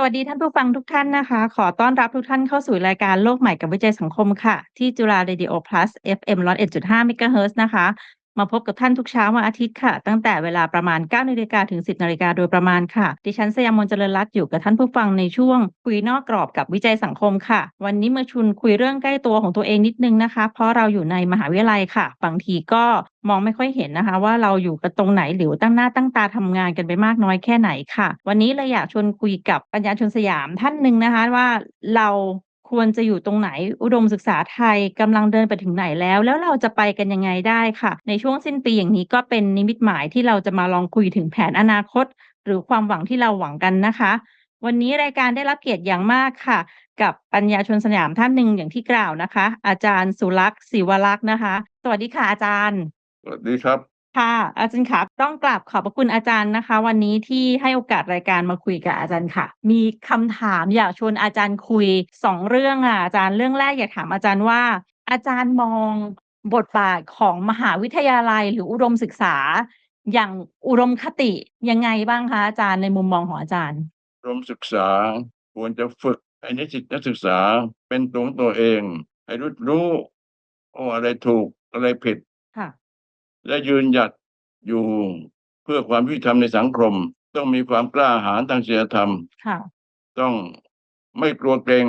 สวัสดีท่านผู้ฟังทุกท่านนะคะ ขอต้อนรับทุกท่านเข้าสู่รายการโลกใหม่กับวิจัยสังคมค่ะ ที่จุฬาเรดิโอ plus FM 101.5เมกะเฮิรตซ์นะคะ มาพบกับท่านทุกเช้าวันอาทิตย์ค่ะ ตั้งแต่เวลาประมาณ9นาฬิกาถึง 10นาฬิกาโดยประมาณค่ะ ดิฉันสยามมนเจริญรัตน์อยู่กับท่านผู้ฟังในช่วง คุยนอกกรอบกับวิจัยสังคมค่ะ วันนี้มาชุนคุยเรื่องใกล้ตัวของตัวเองนิดนึงนะคะ เพราะเราอยู่ในมหาวิทยาลัยค่ะ บางทีก็มองไม่ค่อยเห็นนะคะ ว่าเราอยู่กันตรงไหนหรือตั้งหน้าตั้งตาทำงานกันไปมากน้อยแค่ไหนค่ะ วันนี้เลยอยากชวนคุยกับปัญญาชนสยามท่านหนึ่งนะคะว่าเรา ควรจะอยู่ตรงไหน อุดมศึกษาไทยกำลังเดินไปถึงไหนแล้ว แล้วเราจะไปกันยังไงได้ค่ะ ในช่วงสิ้นปีอย่างนี้ก็เป็นนิมิตหมายที่เราจะมาลองคุยถึงแผนอนาคต หรือความหวังที่เราหวังกันนะคะ วันนี้รายการได้รับเกียรติอย่างมากค่ะ กับปัญญาชนสยามท่านหนึ่งอย่างที่กล่าวนะคะ อาจารย์สุรักษ์ศิวรักษ์นะคะ สวัสดีค่ะอาจารย์ สวัสดีครับ ค่ะ อาจารย์ค่ะ ต้องกราบขอบพระคุณอาจารย์นะคะ วันนี้ที่ให้โอกาสรายการมาคุยกับอาจารย์ค่ะ มีคำถามอยากชวนอาจารย์คุยสองเรื่องอะอาจารย์เรื่องแรกอยากถามอาจารย์ว่า อาจารย์มองบทบาทของมหาวิทยาลัยหรืออุดมศึกษา อย่างอุดมคติยังไงบ้างคะอาจารย์ในมุมมองของอาจารย์กรมศึกษาควรจะฝึกให้นิสิตนักศึกษาเป็นตัวของตัวเอง ให้รู้รู้ว่าอะไรถูกอะไรผิด และยืนหยัดอยู่เพื่อความยุติธรรมในสังคม ต้องมีความกล้าหาญทางศีลธรรม ค่ะ ต้องไม่กลัวเกรง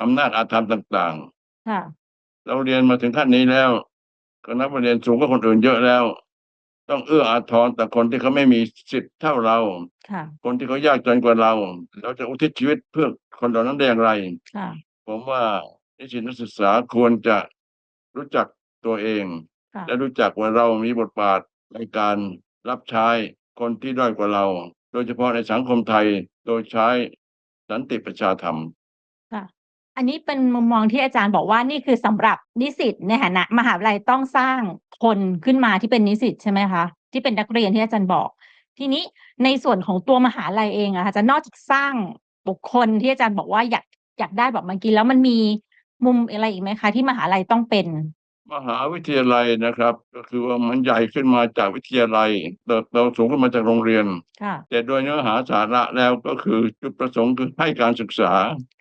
อำนาจอาธรรมต่างค่ะ ๆ เราเรียนมาถึงขั้นนี้แล้วก็นับว่าเรียนสูงกว่าคนอื่นเยอะแล้ว ต้องเอื้ออาทรต่อคนที่เขาไม่มีสิทธิ์เท่าเรา ค่ะ คนที่เขายากจนกว่าเรา เราจะอุทิศชีวิตเพื่อคนเหล่านั้นได้อย่างไร ค่ะ ผมว่านิสิตนักศึกษาควรจะรู้จักตัวเอง ค่ะ และรู้จักว่าเรามีบทบาทในการรับใช้คนที่ด้อยกว่าเรา โดยเฉพาะในสังคมไทยโดยใช้สันติประชาธรรม ค่ะ อันนี้เป็นมุมมองที่อาจารย์บอกว่านี่คือสำหรับนิสิตในฐานะมหาวิทยาลัยต้องสร้างคนขึ้นมาที่เป็นนิสิตใช่ไหมคะที่เป็นนักเรียนที่อาจารย์บอก ทีนี้ในส่วนของตัวมหาลัยเองอะค่ะอาจารย์นอกจากสร้างบุคคลที่อาจารย์บอกว่าอยากอยากได้แบบเมื่อกี้แล้วมันมีมุมอะไรอีกไหมคะที่มหาลัยต้องเป็น มหาวิทยาลัยนะครับ ก็คือว่ามันใหญ่ขึ้นมาจากวิทยาลัยเติบโตสูงขึ้นมาจากโรงเรียน ค่ะ แต่โดยเนื้อหาสาระแล้วก็คือจุดประสงค์คือให้การศึกษา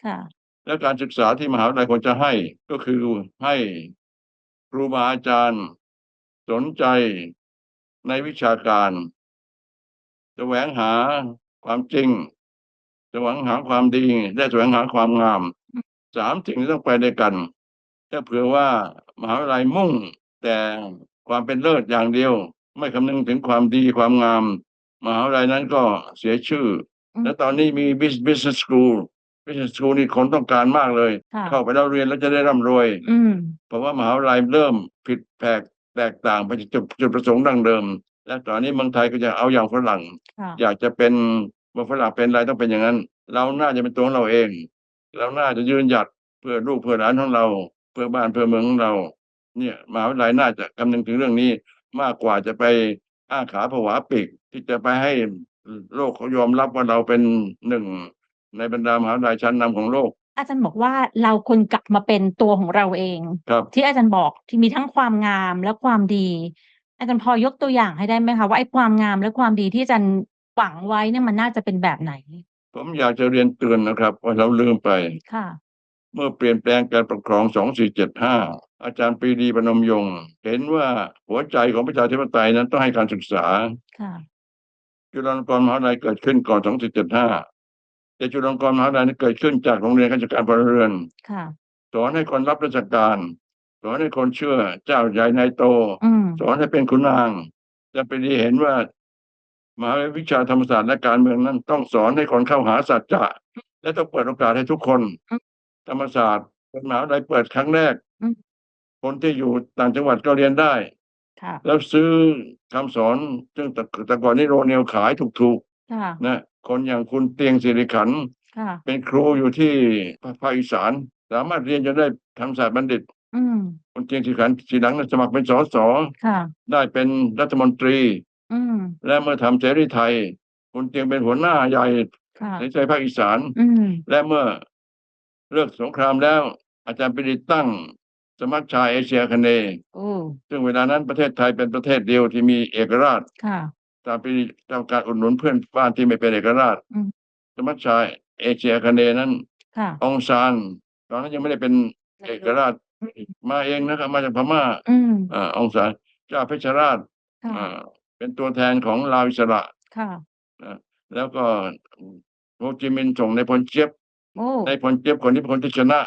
ค่ะ และการศึกษาที่มหาวิทยาลัยควรจะให้ก็คือให้ครูบาอาจารย์ สนใจในวิชาการแสวงหาความจริงแสวงหาความดีและแสวงหาความงามสามสิ่งที่ต้องไปด้วยกัน ถ้าเผื่อว่ามหาวิทยาลัยมุ่ง แต่ความเป็นเลิศอย่างเดียว ไม่คำนึงถึงความดีความงาม มหาวิทยาลัยนั้นก็เสียชื่ออืมและตอนนี้มี Bus- business school business school นี่คนต้องการมากเลย ค่ะเข้าไปแล้วเรียนแล้วจะได้ร่ำรวย อืม เพราะว่ามหาวิทยาลัยเริ่มผิดแผกแตกต่างไปจากจุดจุดประสงค์ดังเดิม และตอนนี้เมืองไทยก็จะเอาอย่างฝรั่ง ค่ะ อยากจะเป็นเมื่อฝรั่งเป็นอะไรต้องเป็นอย่างนั้น เราน่าจะเป็นตัวของเราเอง เราน่าจะยืนหยัดเพื่อลูกเพื่อหลานของเราเพื่อบ้านเพื่อเมืองของเรา เนี่ยมหาวิทยาลัยน่าจะคำนึงถึงเรื่องนี้ มากกว่าจะไปอ้าขาผวาปีกที่จะไปให้โลกเขายอมรับว่าเราเป็นหนึ่งในบรรดามหาวิทยาลัยชั้นนำของโลก อาจารย์บอกว่าเราควรกลับมาเป็นตัวของเราเองครับที่อาจารย์บอกที่มีทั้งความงามและความดี อาจารย์พอยกตัวอย่างให้ได้ไหมคะว่าไอ้ความงามและความดีที่อาจารย์หวังไว้เนี่ยมันน่าจะเป็นแบบไหน ผมอยากจะเรียนเตือนนะครับว่าเราลืมไปค่ะ เมื่อเปลี่ยนแปลงการปกครอง 2475 อาจารย์ปรีดีพนมยงค์เห็นว่าหัวใจของประชาธิปไตยนั้นต้องให้การศึกษา ค่ะ จุฬาลงกรณ์มหาวิทยาลัยเกิดขึ้นก่อน 2475 แต่จุฬาลงกรณ์มหาวิทยาลัยนี้เกิดขึ้นจากโรงเรียนข้าราชการพลเรือน ค่ะ สอนให้คนรับราชการ สอนให้คนเชื่อเจ้าใหญ่นายโต อืม สอนให้เป็นขุนนางอาจารย์ปรีดีเห็นว่ามหาวิชาธรรมศาสตร์และการเมืองนั้นต้องสอนให้คนเข้าหาสัจจะและต้องเปิดโอกาสให้ทุกคน อืม ธรรมศาสตร์เป็นมหาวิทยาลัยเปิดครั้งแรก อืม คนที่อยู่ต่างจังหวัดก็เรียนได้ ค่ะ แล้วซื้อคำสอนซึ่งแต่แต่ก่อนนี้โรเนลขายถูกค่ะ ๆนะคนอย่างคุณเตียงสิริขันธ์ค่ะ เป็นครูอยู่ที่ภาคอีสาน สามารถเรียนจนได้ธรรมศาสตร์บัณฑิต อืม คุณเตียงสิริขันธ์ทีหลังนั้นสมัครเป็นสสค่ะ ได้เป็นรัฐมนตรี อืม และเมื่อทำเสรีไทย คุณเตียงเป็นหัวหน้าใหญ่ค่ะ ในใจภาคอีสาน อืม และเมื่อ เลิกสงครามแล้ว อาจารย์ปรีดีตั้งสมัชชาเอเชียคเนย์โอ้ซึ่งเวลานั้นประเทศไทยเป็นประเทศเดียวที่มีเอกราชค่ะ อาจารย์ปรีดีต้องการอุดหนุนเพื่อนบ้านที่ไม่เป็นเอกราช อืม สมัชชาเอเชียอาคเนย์นั้นค่ะองซานตอนนั้นยังไม่ได้เป็นเอกราชมาเองนะครับ มาจากพม่าอืมอ่าองซานเจ้าเพชรราชค่ะอ่าเป็นตัวแทนของลาวอิสระ ค่ะ แล้วก็โฮจิมินห์ส่งในายพลเจี๊ยบ โอ้ในายพลเจี๊ยบคนนี้เป็นคนที่ชนะ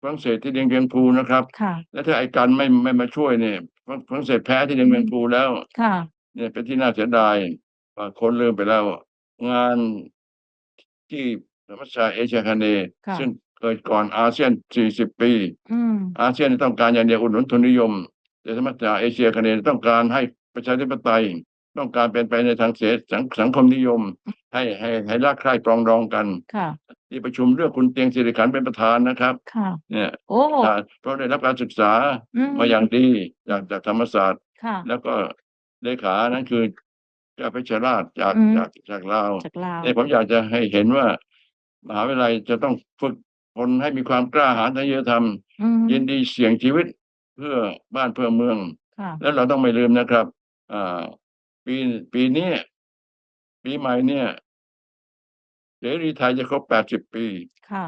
ฝรั่งเศสที่เดียงเวียงภูนะครับ ค่ะ แล้วถ้าไอ้กันไม่ไม่มาช่วยเนี่ยฝรั่งฝรั่งเศสแพ้ที่เดียงเวียงภูแล้ว ค่ะ เนี่ยเป็นที่น่าเสียดายว่าคนลืมไปแล้ว งานที่ธรรมศาสตร์เอเชียคาเนย์ค่ะ ซึ่งเกิดก่อนอาเซียน 40 ปี อืม อาเซียนต้องการอย่างเดียวอุดหนุนทุนนิยม แต่ธรรมศาสตร์เอเชียคาเนย์ต้องการให้ประชาธิปไตย ต้องการเป็นไปในทางเสสังสังคมนิยม ให้ให้ให้รักใคร่ปรองดองกันค่ะ ที่ประชุมเลือกคุณเตียงสิริขันธ์เป็นประธานนะครับ ค่ะ เนี่ยโอ้เพราะได้รับการศึกษาอืมมาอย่างดีจากจากธรรมศาสตร์ ค่ะ แล้วก็เลขานั้นคือเจ้าเพชรราชจากอืม จากจากลาวจากลาวเนี่ยผมอยากจะให้เห็นว่า มหาวิทยาลัยจะต้องฝึกคนให้มีความกล้าหาญทางจริยธรรม อืมยินดีเสี่ยงชีวิตเพื่อบ้านเพื่อเมือง ค่ะ แล้วเราต้องไม่ลืมนะครับอ่า ปีปีนี้ ปีใหม่เนี่ยเสรีไทยจะครบ80ปี ค่ะ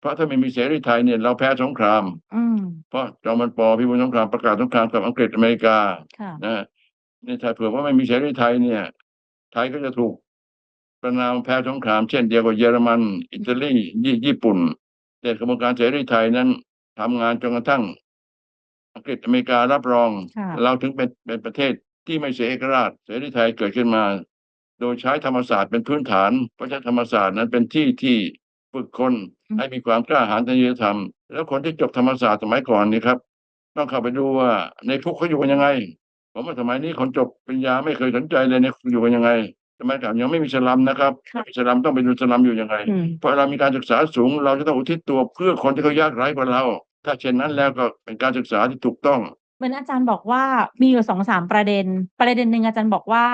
เพราะถ้าไม่มีเสรีไทยเนี่ยเราแพ้สงคราม อืม เพราะจอมันปอพิบูลสงครามประกาศสงครามกับอังกฤษอเมริกาค่ะ นะนี่ถ้าเผื่อว่าไม่มีเสรีไทยเนี่ย ไทยก็จะถูกประนามแพ้สงครามเช่นเดียวกับเยอรมัน อิตาลีญี่ญี่ปุ่น แต่กระบวนการเสรีไทยนั้นทำงานจนกระทั่ง อังกฤษอเมริการับรอง ค่ะ เราถึงเป็นเป็นประเทศ ที่ไม่เสียเอกราชเสรีไทยเกิดขึ้นมา โดยใช้ธรรมศาสตร์เป็นพื้นฐาน เพราะฉะนั้นธรรมศาสตร์นั้นเป็นที่ที่ฝึกคนอืมให้มีความกล้าหาญทางจริยธรรม แล้วคนที่จบธรรมศาสตร์สมัยก่อนนี่ครับ ต้องเข้าไปดูว่าในคุกเขาอยู่กันยังไง ผมว่าสมัยนี้คนจบปริญญาไม่เคยสนใจเลยในคุกอยู่กันยังไงสมัยก่อนยังไม่มีสลัมนะครับค่ะไม่มีสลัมต้องไปดูสลัมอยู่ยังไงอืมเพราะเรามีการศึกษาสูง เราจะต้องอุทิศตัวเพื่อคนที่เขายากไร้กว่าเรา ถ้าเช่นนั้นแล้วก็เป็นการศึกษาที่ถูกต้อง เหมือนอาจารย์บอกว่ามีอยู่สองสามประเด็น ประเด็นหนึ่งอาจารย์บอกว่า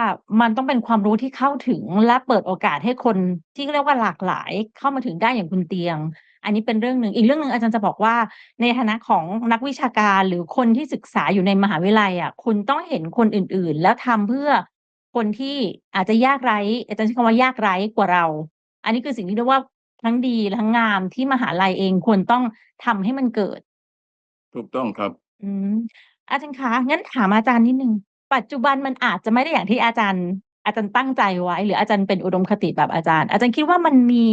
มันต้องเป็นความรู้ที่เข้าถึงและเปิดโอกาสให้คนที่เรียกว่าหลากหลายเข้ามาถึงได้อย่างคุณเตียง อันนี้เป็นเรื่องหนึ่งอีกเรื่องหนึ่งอาจารย์จะบอกว่า ในฐานะของนักวิชาการหรือคนที่ศึกษาอยู่ในมหาวิทยาลัยอะคุณต้องเห็นคนอื่นๆ แล้วทำเพื่อคนที่อาจจะยากไร้อาจารย์ใช้คำว่ายากไร้กว่าเรา อันนี้คือสิ่งที่เรียกว่าทั้งดีและทั้งงามที่มหาลัยเองควรต้องทำให้มันเกิด ถูกต้องครับ อืม อาจารย์คะ งั้นถามอาจารย์นิดนึง ปัจจุบันมันอาจจะไม่ได้อย่างที่อาจารย์ อาจารย์ตั้งใจไว้ หรืออาจารย์เป็นอุดมคติแบบอาจารย์ อาจารย์คิดว่ามันมี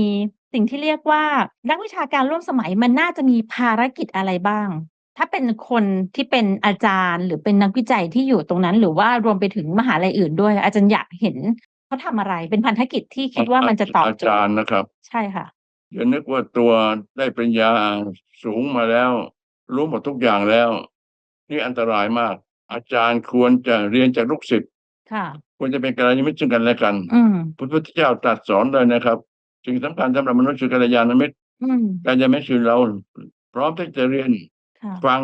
สิ่งที่เรียกว่า นักวิชาการร่วมสมัยมันน่าจะมีภารกิจอะไรบ้าง ถ้าเป็นคนที่เป็นอาจารย์ หรือเป็นนักวิจัยที่อยู่ตรงนั้น หรือว่ารวมไปถึงมหาลัยอื่นด้วย อาจารย์อยากเห็นเขาทำอะไรเป็นพันธกิจที่คิดว่ามันจะตอบอาโจจาทรย์ย์นะครับ ใช่ค่ะอย่านึกว่าตัวได้ปริญญาสูงมาแล้ว รู้หมดทุกอย่างแล้ว นี่อันตรายมาก อาจารย์ควรจะเรียนจากลูกศิษย์ค่ะ ควรจะเป็นกัลยาณมิตรซึ่งกันและกันอืมพระพุทธเจ้าตรัสสอนเลยนะครับสิ่งสำคัญสำหรับมนุษย์คือกัลยาณมิตรอืมกัลยาณมิตรคือเรา พร้อมที่จะเรียนค่ะ ฟัง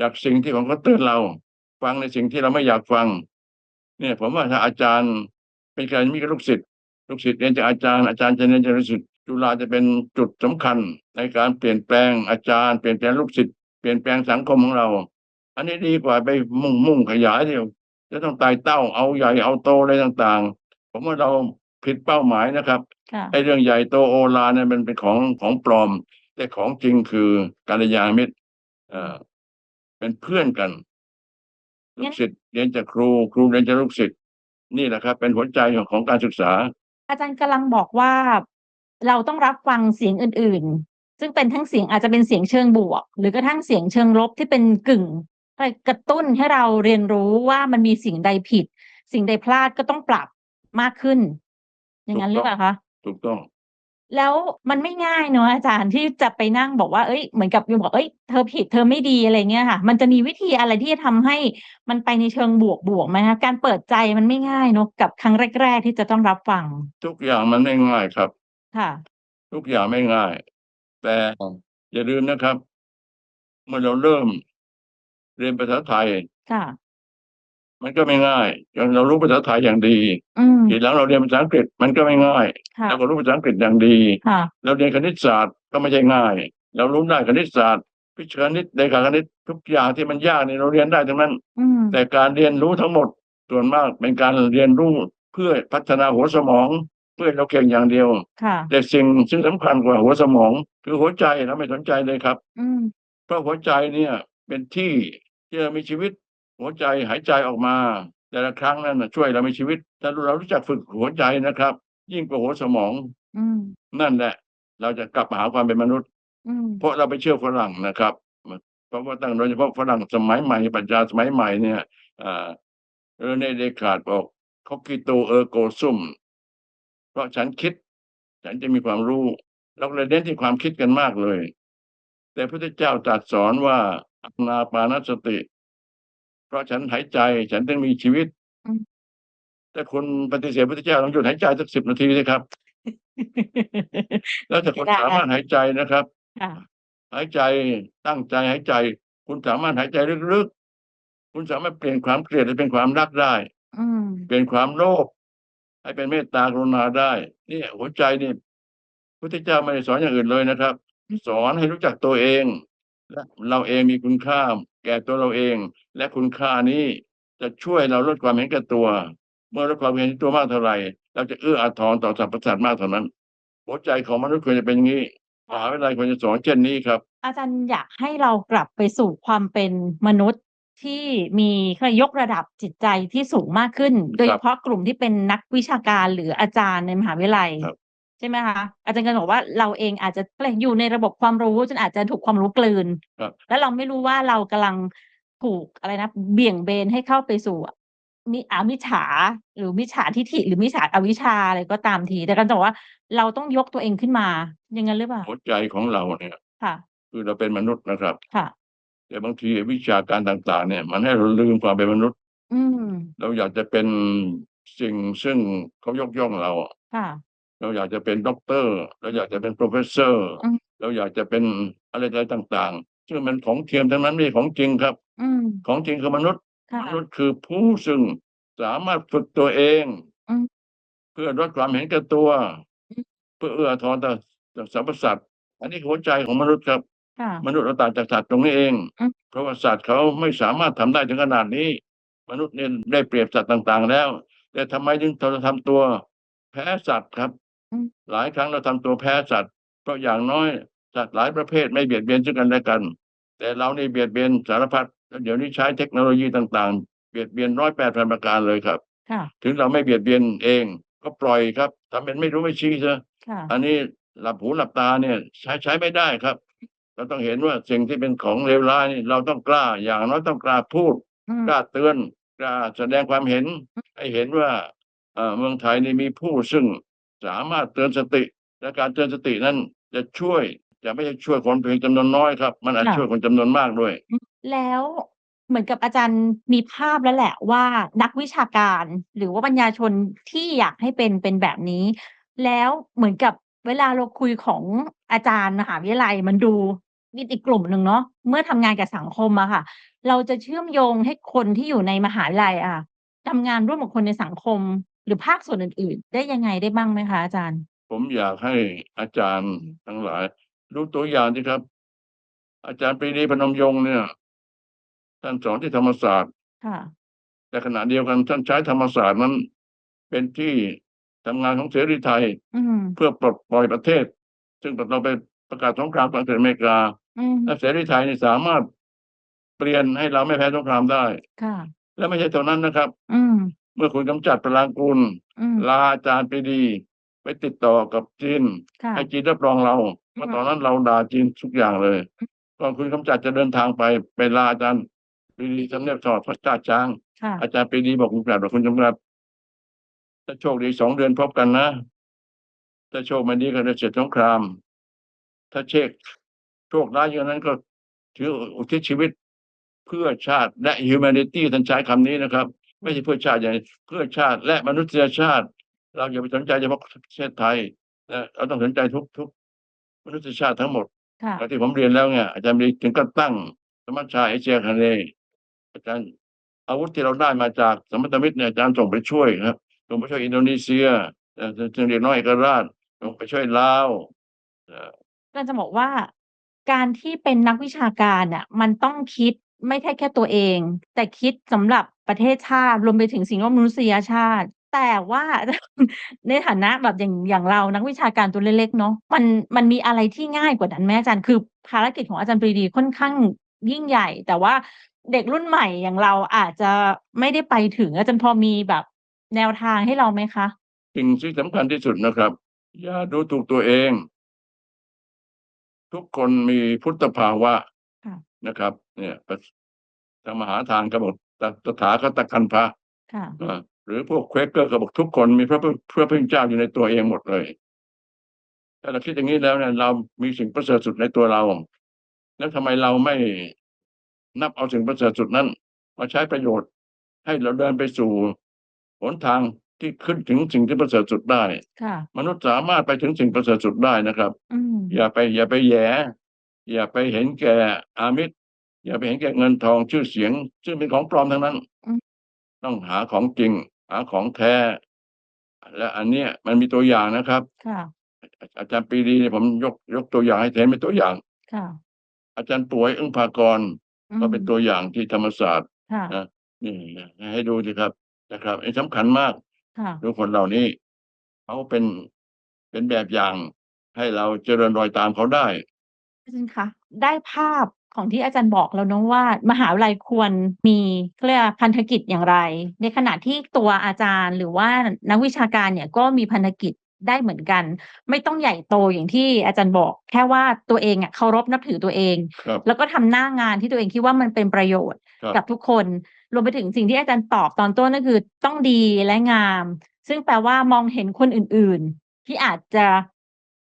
จากสิ่งที่ของเขาเตือนเรา ฟังในสิ่งที่เราไม่อยากฟัง เนี่ย ผมว่าถ้าอาจารย์เป็นการมีกับลูกศิษย์ลูกศิษย์เรียนจากอาจารย์อาจารย์จะเรียนจากลูกศิษย์จุฬาจะเป็นจุดสำคัญ ในการเปลี่ยนแปลงอาจารย์เปลี่ยนแปลงลูกศิษย์เปลี่ยนแปลงสังคมของเรา อันนี้ดีกว่าไปมุ่งมุ่งขยายเดียวจะต้องไต่เต้าเอาใหญ่เอาโตอะไรต่างๆ ผมว่าเราผิดเป้าหมายนะครับค่ะไอ้เรื่องใหญ่โตโอฬารเนี่ยมันเป็นของของปลอม แต่ของจริงคือการยาณมิตรเอ่อเป็นเพื่อนกันลูงั้กนศิษย์เรียนจากครูครูเรียนจากลูกศิษย์นี่แหละครับ เป็นหัวใจของของการศึกษา อาจารย์กำลังบอกว่าเราต้องรับฟังเสียงอื่น ๆ ซึ่งเป็นทั้งเสียงอาจจะเป็นเสียงเชิงบวก หรือกระทั่งเสียงเชิงลบที่เป็นกึ่ง กระตุ้นให้เราเรียนรู้ว่ามันมีสิ่งใดผิด สิ่งใดพลาดก็ต้องปรับมากขึ้น อย่างนั้นหรือเปล่าคะถูกต้องแล้วมันไม่ง่ายเนอะอาจารย์ที่จะไปนั่งบอกว่าเอ้ยเหมือนกับโยมบอกเอ้ยเธอผิดเธอไม่ดีอะไรเงี้ยค่ะ มันจะมีวิธีอะไรที่จะทำให้มันไปในเชิงบวกบวกไหมคะการเปิดใจมันไม่ง่ายเนอะกับครั้งแรก ๆ ที่จะต้องรับฟัง ทุกอย่างมันไม่ง่ายครับ ค่ะ ทุกอย่างไม่ง่าย แต่อย่าลืมนะครับ เมื่อเราเริ่ม เรียนภาษาไทย ค่ะ มันก็ไม่ง่ายจนเรารู้ภาษาไทยอย่างดี อืม ทีหลังเราเรียนภาษาอังกฤษมันก็ไม่ง่าย ค่ะ เราก็รู้ภาษาอังกฤษอย่างดี ค่ะ เราเรียนคณิตศาสตร์ก็ไม่ใช่ง่าย เรารู้ได้คณิตศาสตร์วิชาคณิตเลขาคณิตทุกอย่างที่มันยากเนี่ยเราเรียนได้ทั้งนั้น อืม แต่การเรียนรู้ทั้งหมดส่วนมากเป็นการเรียนรู้เพื่อพัฒนาหัวสมองพื่อให้เราเก่งอย่างเดียว ค่ะ แต่สิ่งซึ่งสำคัญกว่าหัวสมอง คือหัวใจเราไม่สนใจเลยครับ อืม เพราะหัวใจเนี่ยเป็นที่ ที่เรามีชีวิต หัวใจหายใจออกมา แต่ละครั้งนั้นนะช่วยเรามีชีวิตถ้าเรารู้จักฝึกหัวใจนะครับ ยิ่งกว่าหัวสมองอืมนั่นแหละ เราจะกลับมาหาความเป็นมนุษย์อืมเพราะเราไปเชื่อฝรั่งนะครับเพราะว่าตั้งโดยเฉพาะฝรั่งสมัยใหม่ปรัชญาสมัยใหม่เนี่ยอ่าเรเนเดคาร์ดบอกคอกิโตเออร์โกซุม เพราะฉันคิด ฉันจะมีความรู้ เราเลยเน้นที่ความคิดกันมากเลย แต่พระพุทธเจ้าตรัสสอนว่า อานาปานสติ เพราะฉันหายใจ ฉันต้องมีชีวิต อืม แต่คุณปฏิเสธพระพุทธเจ้าลองหยุดหายใจสักสิบนาทีสิครับ แล้วแต่คนได้ สามารถหายใจนะครับ ค่ะ หายใจตั้งใจหายใจ คุณสามารถหายใจลึกๆ คุณสามารถเปลี่ยนความเกลียดให้เป็นความรักได้ อืม เปลี่ยนความโลภให้เป็นเมตตากรุณาได้เนี่ยหัวใจนี่พุทธเจ้าไม่ได้สอนอย่างอื่นเลยนะครับ สอนให้รู้จักตัวเองและ เราเองมีคุณค่า แก่ตัวเราเอง และคุณค่านี้จะช่วยเราลดความเห็นแก่ตัว เมื่อลดความเห็นแก่ตัวมากเท่าไหร่ เราจะเอื้ออาทรต่อสรรพสัตว์มากเท่านั้น หัวใจของมนุษย์ควรจะเป็นอย่างนี้มหาวิทยาลัยควรจะสอนเช่นนี้ครับ อาจารย์อยากให้เรากลับไปสู่ความเป็นมนุษย์ที่มีเขาเรียกยกระดับจิตใจที่สูงมากขึ้น โดยเฉพาะกลุ่มที่เป็นนักวิชาการหรืออาจารย์ในมหาวิทยาลัยครับ ใช่ไหมคะอาจารย์ก็บอกว่าเราเองอาจจะอยู่ในระบบความรู้จนอาจจะถูกความรู้กลืนครับแล้วเราไม่รู้ว่าเรากำลังถูกอะไรนะเบี่ยงเบนให้เข้าไปสู่มิอามิจฉา หรือมิจฉาทิฐิหรือมิจฉาอวิชชาอะไรก็ตามที แต่กันจะบอกว่าเราต้องยกตัวเองขึ้นมา อย่างนั้นหรือเปล่าหัวใจของเราเนี่ยค่ะ คือเราเป็นมนุษย์นะครับ ค่ะ แต่บางทีวิชาการต่าง ๆ เนี่ย มันให้เราลืมความเป็นมนุษย์ อืมเราอยากจะเป็นสิ่งซึ่งเขายกย่องเราอะค่ะ เราอยากจะเป็นด็อกเตอร์เราอยากจะเป็นโปรเฟสเซอร์อืม เราอยากจะเป็นอะไรอะไรต่างๆ ซึ่งมันของเทียมทั้งนั้นไม่ใช่ของจริงครับ อืมของจริงคือมนุษย์ ค่ะ มนุษย์คือผู้ซึ่งสามารถฝึกตัวเอง อืมเพื่อลดความเห็นแก่ตัว อืม เพื่อเอื้ออาทรต่อต่อสรรพสัตว์อันนี้คือหัวใจของมนุษย์ครับ ค่ะ มนุษย์เราต่างจากสัตว์ตรงนี้เอง อืม เพราะว่าสัตว์เขาไม่สามารถทำได้ถึงขนาดนี้ มนุษย์เนี่ยได้เปรียบสัตว์ต่างๆ แล้ว แต่ทำไมถึงเราทำตัว แพ้สัตว์ครับอืม หลายครั้งเราทำตัวแพ้สัตว์เพราะอย่างน้อยสัตว์หลายประเภทไม่เบียดเบียนซึ่งกันและกัน แต่เรานี่เบียดเบียนสารพัดแล้วเดี๋ยวนี้ใช้เทคโนโลยีต่างๆ เบียดเบียนร้อยแปดพันประการเลยครับค่ะถึงเราไม่เบียดเบียนเอง ก็ปล่อยครับทำเป็นไม่รู้ไม่ชี้ซะค่ะอันนี้หลับหูหลับตาเนี่ยใช้ใช้ไม่ได้ครับ เราต้องเห็นว่าสิ่งที่เป็นของเลวร้ายนี่เราต้องกล้าอย่างน้อยต้องกล้าพูดอืมกล้าเตือนกล้าแสดงความเห็น ให้เห็นว่าเอ่อเมืองไทยนี่มีผู้ซึ่ง สามารถเตือนสติ และการเตือนสตินั้นจะช่วยจะไม่ใช่ช่วยคนเพียงจำนวนน้อยครับ มันอาจค่ะ ช่วยคนจำนวนมากด้วย แล้วเหมือนกับอาจารย์มีภาพแล้วแหละว่านักวิชาการ หรือว่าปัญญาชนที่อยากให้เป็นเป็นแบบนี้ แล้วเหมือนกับเวลาเราคุยของอาจารย์มหาวิทยาลัยมันดูมีอีกกลุ่มหนึ่งเนาะเมื่อทำงานกับสังคมอะค่ะ เราจะเชื่อมโยงให้คนที่อยู่ในมหาวิทยาลัยอะทำงานร่วมกับคนในสังคม หรือภาคส่วนอื่น ๆ ได้ยังไงได้บ้างไหมคะอาจารย์ ผมอยากให้อาจารย์ทั้งหลายดูตัวอย่างสิครับ อาจารย์ปรีดีพนมยงค์เนี่ยท่านสอนที่ธรรมศาสตร์ ค่ะ แต่ขณะเดียวกันท่านใช้ธรรมศาสตร์นั้น เป็นที่ทำงานของเสรีไทย อืมเพื่อปลดปล่อยประเทศ ซึ่งเราไปประกาศสงครามกับอังกฤษอเมริกา อืมและเสรีไทยนี่สามารถเปลี่ยนให้เราไม่แพ้สงครามได้ ค่ะ และไม่ใช่เท่านั้นนะครับ อืม เมื่อคุณกำจัดพลางกุลอืม ลาอาจารย์ปรีดี ไปติดต่อกับจีนค่ะ ให้จีนรับรองเราเพราะตอนนั้นเราด่าจีนทุกอย่างเลยตอนคุณกำจัดจะเดินทางไปไปลาอาจารย์ปรีดีทำเนียบสอดพระชาติช้าง ค่ะ อาจารย์ปรีดีบอกคุณกลับบอกคุณจำรัดถ้าโชคดีสองเดือนพบกันนะ ถ้าโชคไม่ดีก็จะเสร็จสงคราม ถ้าเช็คโชคร้ายอย่างนั้นก็ถืออุทิศชีวิตเพื่อชาติและ humanity ท่านใช้คำนี้นะครับ ไม่ใช่เพื่อชาติอย่างเดียวเพื่อชาติและมนุษยชาติ เราอย่าไปสนใจเฉพาะประเทศไทยนะเราต้องสนใจทุกทุกมนุษยชาติทั้งหมดค่ะอย่างที่ผมเรียนแล้วเนี่ยอาจารย์มีถึงก็ตั้งสมัชชาเอเชียคาเนย์อาจารย์อาวุธที่เราได้มาจากสมรรถมิตรเนี่ยอาจารย์ส่งไปช่วยครับส่งไปช่วยอินโดนีเซียเอ่อจึงเรียกน้อยเอกราชส่งไปช่วยลาวเอ่อก็จะบอกว่าการที่เป็นนักวิชาการน่ะ มันต้องคิดไม่ใช่แค่ตัวเอง แต่คิดสำหรับ ประเทศชาติ รวมไปถึงสิ่งแวดล้อมมนุษยชาติ แต่ว่าในฐานะแบบอย่างอย่างเรานักวิชาการตัวเล็กๆเนาะมันมันมีอะไรที่ง่ายกว่านั้นไหมอาจารย์?คือภารกิจของอาจารย์ปรีดีค่อนข้างยิ่งใหญ่ แต่ว่าเด็กรุ่นใหม่อย่างเราอาจจะไม่ได้ไปถึงอาจารย์พอมีแบบแนวทางให้เราไหมคะ?สิ่งที่สำคัญที่สุดนะครับ อย่าดูถูกตัวเอง ทุกคนมีพุทธภาวะค่ะนะครับ เนี่ยปทางมหาทานก็บอก ตตถาคตคันธะค่ะอาหรือพวก Quaker ก็บอกทุกคนมีพระพึ่งพระผู้เป็นเจ้าอยู่ในตัวเองหมดเลย ถ้าเราคิดอย่างงี้แล้วเนี่ยเรามีสิ่งประเสริฐสุดในตัวเรา แล้วทำไมเราไม่นับเอาสิ่งประเสริฐสุดนั้น มาใช้ประโยชน์ ให้เราเดินไปสู่หนทางที่ขึ้นถึงสิ่งที่ประเสริฐสุดได้ค่ะมนุษย์สามารถไปถึงสิ่งประเสริฐสุดได้นะครับอืมอย่าไป อย่าไปแหย่อย่าไปเห็นแก่อามิตร อย่าไปเห็นแก่เงินทองชื่อเสียง ซึ่งเป็นของปลอมทั้งนั้นอืมต้องหาของจริง หาของแท้ และอันเนี้ยมันมีตัวอย่างนะครับค่ะอาอาจารย์ปรีดีเนี่ยผมยกยกตัวอย่างให้เห็นเป็นตัวอย่างค่ะอาจารย์ป่วยอึ้งภากรอืก็เป็นมตัวอย่างที่ธรรมศาสตร์ค่ะนะนี่ให้ดูสิครับนะครับอันนี้สำคัญมากค่ะดูคนเหล่านี้เขาเป็นเป็นแบบอย่างให้เราเจริญรอยตามเขาได้อาจารย์คะได้ภาพ ของที่อาจารย์บอกแล้วเนาะว่า มหาวิทยาลัยควรมีเขาเรียกว่าพันธกิจอย่างไร ในขณะที่ตัวอาจารย์หรือว่านักวิชาการเนี่ยก็มีพันธกิจได้เหมือนกัน ไม่ต้องใหญ่โตอย่างที่อาจารย์บอก แค่ว่าตัวเองอะเคารพนับถือตัวเองครับแล้วก็ทำหน้างานที่ตัวเองคิดว่ามันเป็นประโยชน์ครับกับทุกคน รวมไปถึงสิ่งที่อาจารย์ตอบตอนต้นก็คือต้องดีและงาม ซึ่งแปลว่ามองเห็นคนอื่น ๆ ที่อาจจะ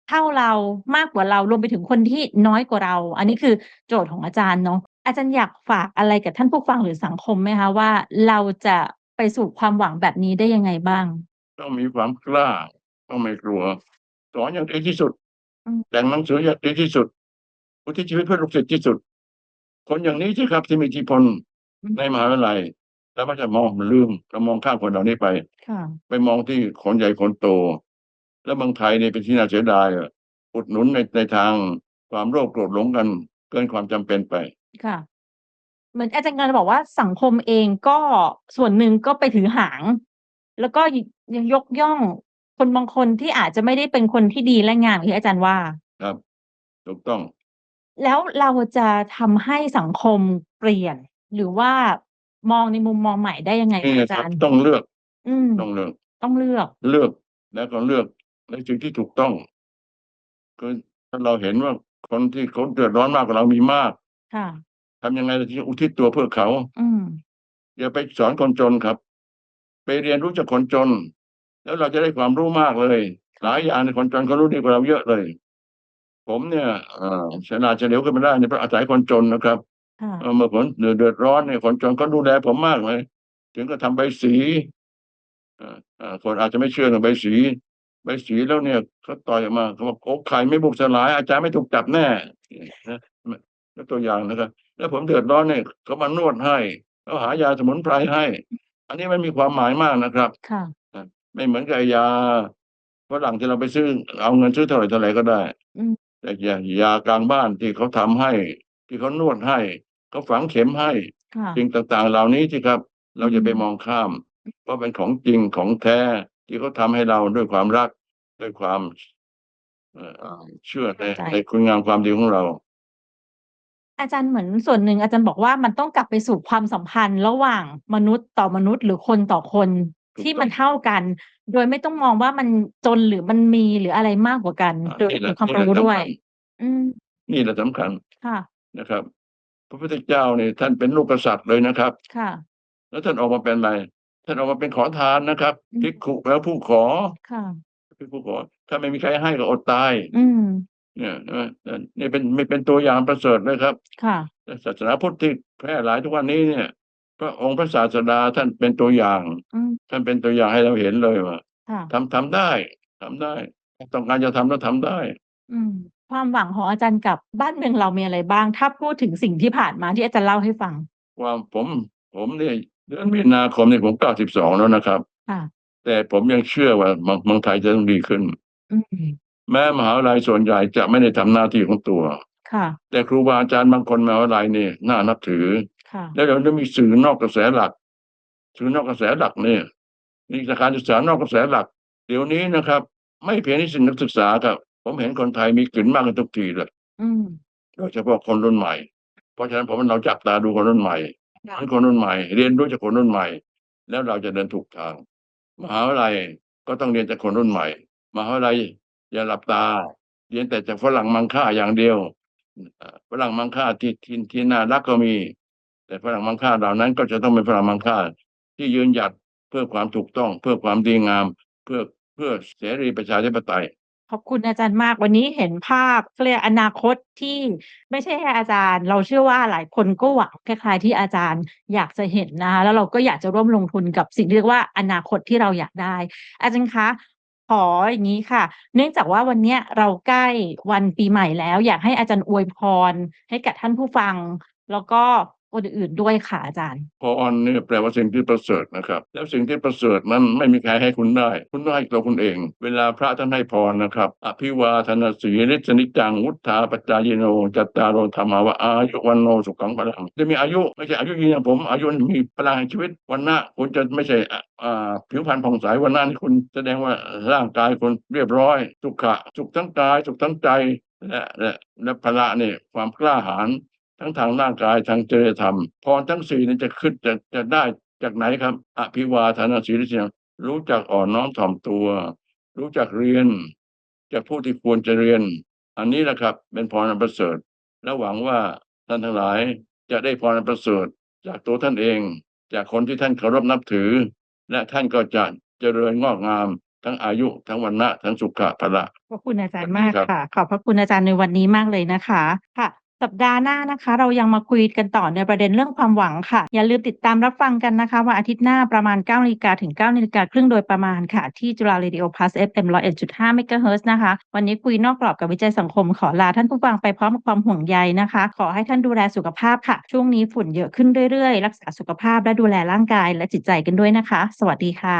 เท่าเรามากกว่าเรารวมไปถึงคนที่น้อยกว่าเรา อันนี้คือโจทย์ของอาจารย์เนาะอาจารย์อยากฝากอะไรกับท่านผู้ฟังหรือสังคมไหมคะว่า เราจะไปสู่ความหวังแบบนี้ได้ยังไงบ้าง?ต้องมีความกล้าต้องไม่กลัวสอนอย่างดีที่สุดอืมแต่งหนังสืออย่างดีที่สุดอุทิศชีวิตเพื่อลูกศิษย์ที่สุด คนอย่างนี้สิครับที่มีอิทธิพลอืมในมหาวิทยาลัย แล้วก็จะมองลืมเรามองข้ามคนเหล่านี้ไปค่ะไปมองที่คนใหญ่คนโต แล้วเมืองไทยเนี่ยเป็นที่น่าเสียดายอะอุดหนุนในในทางความโลภโกรธหลงกัน เกินความจำเป็นไปค่ะเหมือนอาจารย์กำลังจะบอกว่าสังคมเองก็ส่วนหนึ่งก็ไปถือหาง แล้วก็ยยังยกย่องคนบางคนที่อาจจะไม่ได้เป็นคนที่ดีและงามอย่างที่อาจารย์ว่า ครับถูกต้อง แล้วเราจะทำให้สังคมเปลี่ยน หรือว่ามองในมุมมองใหม่ได้ยังไงนี่คะไงอาคจารับรย์?ต้องเลือก อืมต้องเลือก ต้องเลือก เลือกแล้วก็เลือก ในสิ่งที่ถูกต้องคือถ้าเราเห็นว่าคนที่เขาเดือดร้อนมากกว่าเรามีมากค่ะ ทำยังไงเราถึงจะอุทิศตัวเพื่อเขา อืม อย่าไปสอนคนจนครับ ไปเรียนรู้จากคนจน แล้วเราจะได้ความรู้มากเลย หลายอย่างเนี่ยคนจนเขารู้ดีกว่าเราเยอะเลย ผมเนี่ยเอ่อฉลาดเฉลียวขึ้นมาได้เนี่ยเพราะอาศัยคนจนนะครับค่ะ เออเมื่อผมเดือดเดือดร้อนเนี่ยคนจนเขาดูแลผมมากเลย ถึงกับทำใบสีเอ่อเอ่อคนอาจจะไม่เชื่อเรื่องใบสี ใบสีแล้วเนี่ยเขาต่อยออกมาเขาบอก"โอ้ไข่ไม่บุกสลายอาจารย์ไม่ถูกจับแน่"นะมยกตัวอย่างนะครับ แล้วผมเดือดร้อนเนี่ยเขามานวดให้เขาหายาสมุนไพรให้ อันนี้มันมีความหมายมากนะครับค่ะนะไม่เหมือนกับไอ้ยาฝรั่งที่เราไปซื้อ เอาเงินซื้อเท่าไรๆก็ได้อืมแต่ยายากลางบ้านที่เขาทำให้ ที่เขานวดให้เขาฝังเข็มให้ค่ะสิ่งต่างๆ เหล่านี้สิครับ เราอือย่าไปมมองข้าม เพราะเป็นของจริงของแท้ ที่เขาทำให้เราด้วยความรักด้วยความเอ่ออ่าเชื่อในเข้าใจในคุณงามความดีของเรา อาจารย์เหมือนส่วนหนึ่งอาจารย์บอกว่ามันต้องกลับไปสู่ความสัมพันธ์ระหว่างมนุษย์ต่อมนุษย์หรือคนต่อคนถูที่กต้มัอนงเท่ากัน โดยไม่ต้องมองว่ามันจนหรือมันมีหรืออะไรมากกว่ากันอาโดยนี่แหมีละความนี่แหละรู้สำด้วคัยญอืมนี่แหละสำคัญค่ะนะครับ พระพุทธเจ้านี่ท่านเป็นลูกกษัตริย์เลยนะครับ ค่ะ แล้วท่านออกมาเป็นอะไร ท่านออกมาเป็นขอทานนะครับอืภิกมขุแปลว่าผู้ขอค่ะเป็นผู้ขอ ถ้าไม่มีใครให้ก็อดตาย อืมเนี่ยใช่ไหมเออนี่เป็นนี่เป็นตัวอย่างประเสริฐเลยครับ ค่ะและศาสนาพุทธที่แพร่หลายทุกวันนี้เนี่ย พระองค์พระศาสดาท่านเป็นตัวอย่างอืมท่านเป็นตัวอย่างให้เราเห็นเลยว่าค่ะทำทำได้ทำได้ ต้องการจะทำแล้วทำได้ อืมความหวังของอาจารย์กับบ้านเมืองเรามีอะไรบ้าง?ถ้าพูดถึงสิ่งที่ผ่านมาที่อาจารย์เล่าให้ฟัง ความผม ผมเนี่ย เดือนมีนาคมนี่ผม92แล้วนะครับ ค่ะ แต่ผมยังเชื่อว่าเมืองเมืองไทยจะต้องดีขึ้น อืมแม้มหาวิทยาลัยส่วนใหญ่จะไม่ได้ทำหน้าที่ของตัว ค่ะ แต่ครูบาอาจารย์บางคนมหาวิทยาลัยนี่น่านับถือ ค่ะ แล้วเดี๋ยวนี้มีสื่อนอกกระแสหลัก สื่อนอกกระแสหลักเนี่ยมีการศึกษานอกกระแสหลัก เดี๋ยวนี้นะครับ ไม่เพียงที่สิ่งนักศึกษาครับ ผมเห็นคนไทยมีกลิ่นมากขึ้นทุกทีเลยอืม โดยเฉพาะคนรุ่นใหม่ เพราะฉะนั้นผมว่าเราจับตาดูคนรุ่นใหม่ค่ะ ให้คนรุ่นใหม่ เรียนรู้จากคนรุ่นใหม่ แล้วเราจะเดินถูกทาง มหาวิทยาลัยก็ต้องเรียนจากคนรุ่นใหม่ มหาวิทยาลัยอย่าหลับตา เรียนแต่จากฝรั่งมังค่าอย่างเดียวฝรั่งมังค่าที่ที่ที่น่ารักก็มี แต่ฝรั่งมังค่าเหล่านั้น ก็จะต้องเป็นฝรั่งมังค่า ที่ยืนหยัดเพื่อความถูกต้อง เพื่อความดีงาม เพื่อเพื่อเสรีประชาธิปไตย ขอบคุณอาจารย์มากวันนี้เห็นภาพเขาเรียกอนาคตที่ไม่ใช่แค่อาจารย์ เราเชื่อว่าหลายคนก็หวังคล้ายๆที่อาจารย์อยากจะเห็นนะคะแล้วเราก็อยากจะร่วมลงทุนกับสิ่งที่เรียกว่าอนาคตที่เราอยากได้ อาจารย์คะขออย่างนี้ค่ะ เนื่องจากว่าวันนี้เราใกล้วันปีใหม่แล้ว อยากให้อาจารย์อวยพร ให้กับท่านผู้ฟัง แล้วก็ คนอื่นๆด้วยค่ะอาจารย์พรเนี่ยแปลว่าสิ่งที่ประเสริฐนะครับ แล้วสิ่งที่ประเสริฐนั้นไม่มีใครให้คุณได้ คุณต้องให้ตัวคุณเอง เวลาพระท่านให้พรนะครับ อภิวาทนาสีริสนิจังวุฒาปัจจายโนจัตตารธรรมาวะอายุวันโนสุขังพลังจะมีอายุไม่ใช่อายุยืนอย่างผมอายุมีพลังชีวิตวันหน้าคุณจะไม่ใช่อ่าผิวพรรณผ่องใสวันหน้านี่คุณแสดงว่าร่างกายคุณเรียบร้อยสุขะสุขทั้งกายสุขทั้งใจและและและพละเนี่ยความกล้าหาญ ทั้งทางร่างกายทางจริยธรรมพรทั้งสี่นี้จะขึ้นจะจะได้จากไหนครับ อภิวาทนาศีลิสยรู้จักอ่อนน้อมถ่อมตัว รู้จักเรียน จากผู้ที่ควรจะเรียน อันนี้แหละครับ เป็นพรอันประเสริฐ และหวังว่าท่านทั้งหลายจะได้พรอันประเสริฐ จากตัวท่านเอง จากคนที่ท่านเคารพนับถือ และท่านก็จะเจริญงอกงามทั้งอายุทั้งวันนะทั้งสุขะพละขอบคุณอาจารย์มากครับค่ะ ขอบพระคุณอาจารย์ในวันนี้มากเลยนะคะ ค่ะ สัปดาห์หน้านะคะ เรายังมาคุยกันต่อในประเด็นเรื่องความหวังค่ะ อย่าลืมติดตามรับฟังกันนะคะวันอาทิตย์หน้าประมาณ9นาฬิกาถึง9นาฬิกาครึ่งโดยประมาณค่ะ ที่จุฬา Radio Plus FM 101.5 MHz นะคะ วันนี้คุยนอกกรอบกับวิจัยสังคมขอลาท่านผู้ฟังไปพร้อมกับความห่วงใยนะคะ ขอให้ท่านดูแลสุขภาพค่ะ ช่วงนี้ฝุ่นเยอะขึ้นเรื่อยๆ รักษาสุขภาพและดูแลร่างกายและจิตใจกันด้วยนะคะ สวัสดีค่ะ